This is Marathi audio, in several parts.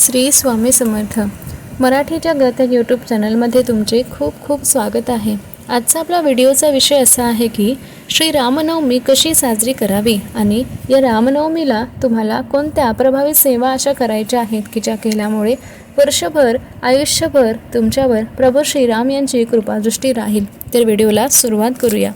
श्री स्वामी समर्थ. मराठीच्या गथक यूट्यूब चॅनलमध्ये तुमचे खूप खूप स्वागत आहे. आजचा आपला व्हिडिओचा विषय असा आहे की श्री रामनवमी कशी साजरी करावी आणि या रामनवमीला तुम्हाला कोणत्या प्रभावी सेवा अशा करायच्या आहेत की ज्या केल्यामुळे वर्षभर आयुष्यभर तुमच्यावर प्रभू श्रीराम यांची कृपादृष्टी राहील? तर व्हिडिओला सुरुवात करूया.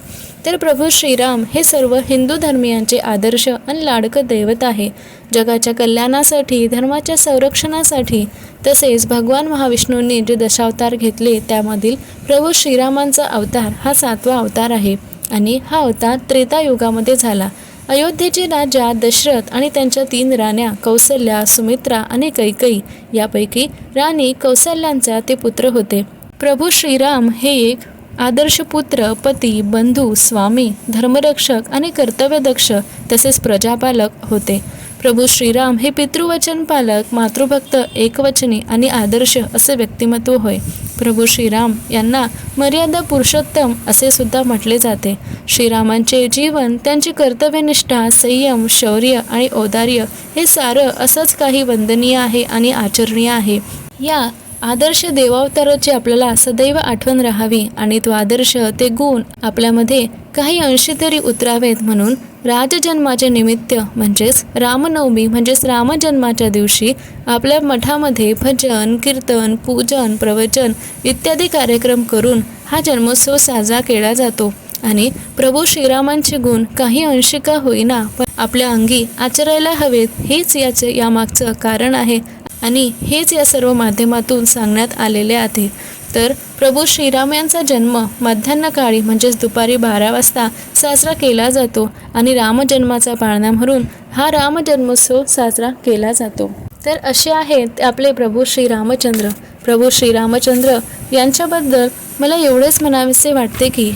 तर प्रभू श्रीराम हे सर्व हिंदू धर्मियांचे आदर्श आणि लाडकं दैवत आहे. जगाच्या कल्याणासाठी धर्माच्या संरक्षणासाठी तसेच भगवान महाविष्णूंनी जे दशावतार घेतले त्यामधील प्रभू श्रीरामांचा अवतार हा सातवा अवतार आहे. आणि हा अवतार त्रेतायुगामध्ये झाला. अयोध्येचे राजा दशरथ आणि त्यांच्या तीन राण्या कौसल्या सुमित्रा आणि कैकई यापैकी राणी कौसल्यांचा ते पुत्र होते. प्रभू श्रीराम हे एक आदर्श पुत्र पती बंधू स्वामी धर्मरक्षक आणि कर्तव्यदक्ष तसेच प्रजापालक होते. प्रभू श्रीराम हे पितृवचन पालक मातृभक्त एकवचनी आणि आदर्श असे व्यक्तिमत्व होय. प्रभू श्रीराम यांना मर्यादा पुरुषोत्तम असे सुद्धा म्हटले जाते. श्रीरामांचे जीवन त्यांची कर्तव्यनिष्ठा संयम शौर्य आणि औदार्य हे सारं असंच काही वंदनीय आहे आणि आचरणीय आहे. या आदर्श देवावताराची आपल्याला सदैव आठवण राहावी आणि तो आदर्श ते गुण आपल्यामध्ये काही अंशी तरी उतरावेत म्हणून राजजन्माचे निमित्त म्हणजेच रामनवमी म्हणजेच रामजन्माच्या दिवशी आपल्या मठामध्ये भजन कीर्तन पूजन प्रवचन इत्यादी कार्यक्रम करून हा जन्मोत्सव साजरा केला जातो. आणि प्रभू श्रीरामांचे गुण काही अंशी का होईना पण आपल्या अंगी आचरायला हवेत हेच याचे यामागचं कारण आहे. आणि हेच या सर्व माध्यमातून सांगण्यात आलेले आहे. तर प्रभू श्रीराम यांचा जन्म मध्यान्हकाळी म्हणजेच दुपारी बारा वाजता साजरा केला जातो आणि रामजन्माचा पाळणा म्हणून हा रामजन्मोत्सव साजरा केला जातो. तर असे आहेत आपले प्रभू श्रीरामचंद्र. प्रभू श्रीरामचंद्र यांच्याबद्दल मला एवढेच म्हणावेसे वाटते की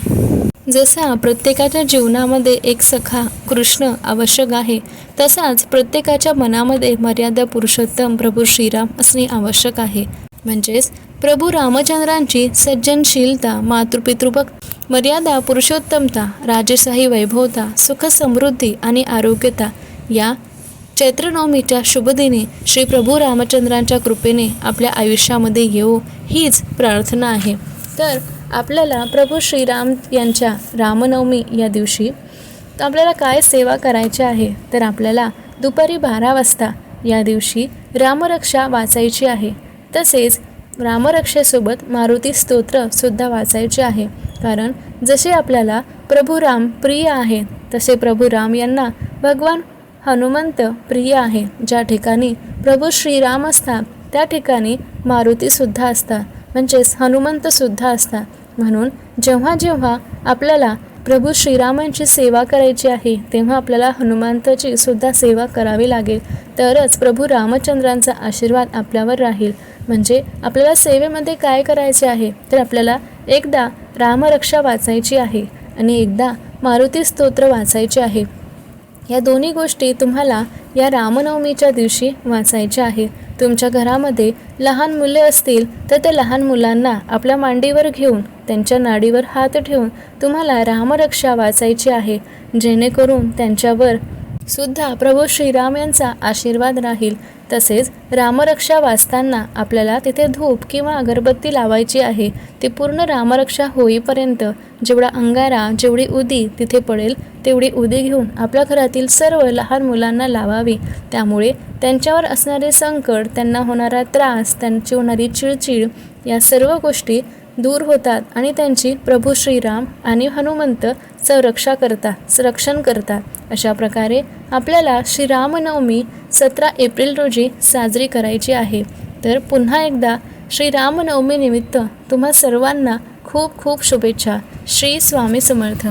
जसा प्रत्येकाच्या जीवनामध्ये एक सखा कृष्ण आवश्यक आहे तसाच प्रत्येकाच्या मनामध्ये मर्यादा पुरुषोत्तम प्रभू श्रीराम असणे आवश्यक आहे. म्हणजेच प्रभू रामचंद्रांची सज्जनशीलता मातृपितृभक्त मर्यादा पुरुषोत्तमता राजेशाही वैभवता सुख समृद्धी आणि आरोग्यता या चैत्रनवमीच्या शुभदिनी श्री प्रभू रामचंद्रांच्या कृपेने आपल्या आयुष्यामध्ये येऊ हीच प्रार्थना आहे. तर आपल्याला प्रभू श्रीराम यांच्या रामनवमी या दिवशी आपल्याला काय सेवा करायची आहे? तर आपल्याला दुपारी बारा वाजता या दिवशी रामरक्षा वाचायची आहे. तसेच रामरक्षेसोबत मारुती स्तोत्रसुद्धा वाचायचे आहे. कारण जसे आपल्याला प्रभू राम प्रिय आहे तसे प्रभू राम यांना भगवान हनुमंत प्रिय आहे. ज्या ठिकाणी प्रभू श्रीराम असतात त्या ठिकाणी मारुतीसुद्धा असतात. म्हणजेच हनुमंतसुद्धा असतात. म्हणून जेव्हा जेव्हा आपल्याला प्रभू श्रीरामांची सेवा करायची आहे तेव्हा आपल्याला हनुमंताची सुद्धा सेवा करावी लागेल. तरच प्रभू रामचंद्रांचा आशीर्वाद आपल्यावर राहील. म्हणजे आपल्याला सेवेमध्ये काय करायचे आहे तर आपल्याला एकदा रामरक्षा वाचायची आहे आणि एकदा मारुती स्तोत्र वाचायचे आहे. या दोन्ही गोष्टी तुम्हाला या रामनवमीच्या दिवशी वाचायच्या आहे तुमच्या घरामध्ये लहान मुले असतील तर त्या लहान मुलांना आपल्या मांडीवर घेऊन त्यांच्या नाडीवर हात ठेवून तुम्हाला रामरक्षा वाचायची आहे. जेणेकरून त्यांच्यावर सुद्धा प्रभू श्रीराम यांचा आशीर्वाद राहील. तसेच रामरक्षा वाचताना आपल्याला तिथे धूप किंवा अगरबत्ती लावायची आहे. ती पूर्ण रामरक्षा होईपर्यंत जेवढा अंगारा जेवढी उदी तिथे पडेल तेवढी उदी घेऊन आपल्या घरातील सर्व लहान मुलांना लावावी. त्यामुळे त्यांच्यावर असणारे संकट त्यांना होणारा त्रास त्यांची होणारी चिडचिड या सर्व गोष्टी दूर होतात आणि त्यांची प्रभू श्रीराम आणि हनुमंत संरक्षा करतात संरक्षण करतात. अशा प्रकारे आपल्याला श्रीरामनवमी सतरा एप्रिल रोजी साजरी करायची आहे. तर पुन्हा एकदा श्रीरामनवमीनिमित्त तुम्हा सर्वांना खूप खूप शुभेच्छा. श्री स्वामी समर्थ.